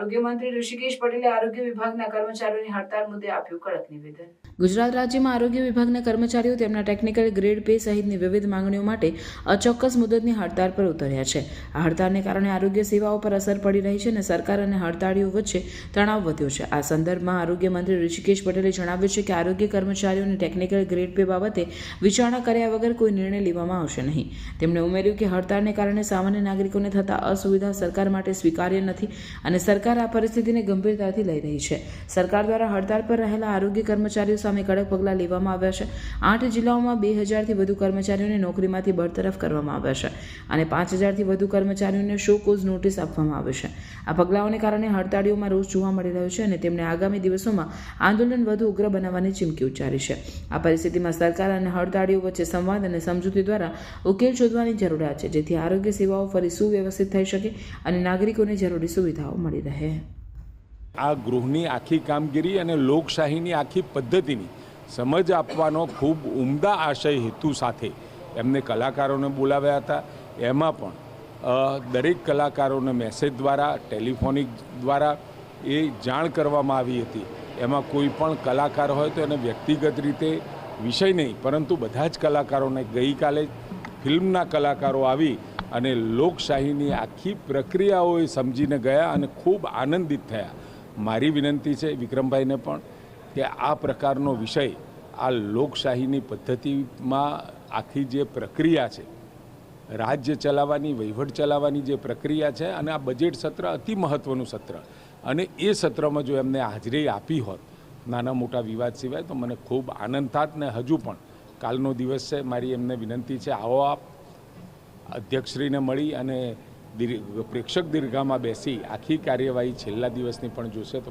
આરોગ્ય મંત્રી ઋષિકેશ પટેલે આરોગ્ય વિભાગના કર્મચારીઓની હડતાલ મુદ્દે આપ્યું કડક નિવેદન. ગુજરાત રાજ્યમાં આરોગ્ય વિભાગના કર્મચારીઓ તેમના ટેકનિકલ ગ્રેડ પે સહિતની વિવિધ માંગણીઓ માટે અચોક્કસ મુદતની હડતાળ પર ઉતર્યા છે. આ હડતાળને કારણે આરોગ્ય સેવાઓ પર અસર પડી રહી છે અને સરકાર અને હડતાળીઓ વચ્ચે તણાવ વધ્યો છે. આ સંદર્ભમાં આરોગ્ય મંત્રી ઋષિકેશ પટેલે જણાવ્યું છે કે આરોગ્ય કર્મચારીઓને ટેકનિકલ ગ્રેડ પે બાબતે વિચારણા કર્યા વગર કોઈ નિર્ણય લેવામાં આવશે નહીં. તેમણે ઉમેર્યું કે હડતાળને કારણે સામાન્ય નાગરિકોને થતા અસુવિધા સરકાર માટે સ્વીકાર્ય નથી અને સરકાર આ પરિસ્થિતિને ગંભીરતાથી લઈ રહી છે. સરકાર દ્વારા હડતાળ પર રહેલા આરોગ્ય કર્મચારીઓ સામે કડક પગલાં લેવામાં આવ્યા છે. આઠ જિલ્લાઓમાં બે હજારથી વધુ કર્મચારીઓને નોકરીમાંથી બરતરફ કરવામાં આવ્યા છે અને પાંચ હજારથી વધુ કર્મચારીઓને શો કોઝ નોટિસ આપવામાં આવી છે. આ પગલાઓને કારણે હડતાળીઓમાં રોષ જોવા મળી રહ્યો છે અને તેમણે આગામી દિવસોમાં આંદોલન વધુ ઉગ્ર બનાવવાની ચીમકી ઉચ્ચારી છે. આ પરિસ્થિતિમાં સરકાર અને હડતાળીઓ વચ્ચે સંવાદ અને સમજૂતી દ્વારા ઉકેલ શોધવાની જરૂરિયાત છે જેથી આરોગ્ય સેવાઓ ફરી સુવ્યવસ્થિત થઈ શકે અને નાગરિકોને જરૂરી સુવિધાઓ મળી રહે. આ ગૃહની આખી કામગીરી અને લોકશાહીની આખી પદ્ધતિની સમજ આપવાનો ખૂબ ઉમદા આશય હેતુ સાથે એમને કલાકારોને બોલાવ્યા હતા. એમાં પણ દરેક કલાકારોને મેસેજ દ્વારા ટેલિફોનિક દ્વારા એ જાણ કરવામાં આવી હતી. એમાં કોઈ પણ કલાકાર હોય તો એને વ્યક્તિગત રીતે વિષય નહીં, પરંતુ બધા જ કલાકારોને ગઈકાલે ફિલ્મના કલાકારો આવી અને લોકશાહીની આખી પ્રક્રિયાઓ એ સમજીને ગયા અને ખૂબ આનંદિત થયા. મારી વિનંતી છે વિક્રમભાઈને પણ કે આ પ્રકારનો વિષય આ લોકશાહીની પદ્ધતિમાં આખી જે પ્રક્રિયા છે, રાજ્ય ચલાવવાની, વહીવટ ચલાવવાની જે પ્રક્રિયા છે અને આ બજેટ સત્ર અતિ મહત્ત્વનું સત્ર. અને એ સત્રમાં જો એમને હાજરી આપી હોત, નાના મોટા વિવાદ સિવાય, તો મને ખૂબ આનંદ થાત ને હજુ પણ. કાલનો દિવસ છે, મારી એમને વિનંતી છે, આવો આપ, અધ્યક્ષશ્રીને મળી અને પ્રેક્ષક દીર્ઘામાં બેસી આખી કાર્યવાહી છેલ્લા દિવસની પણ જોશે તો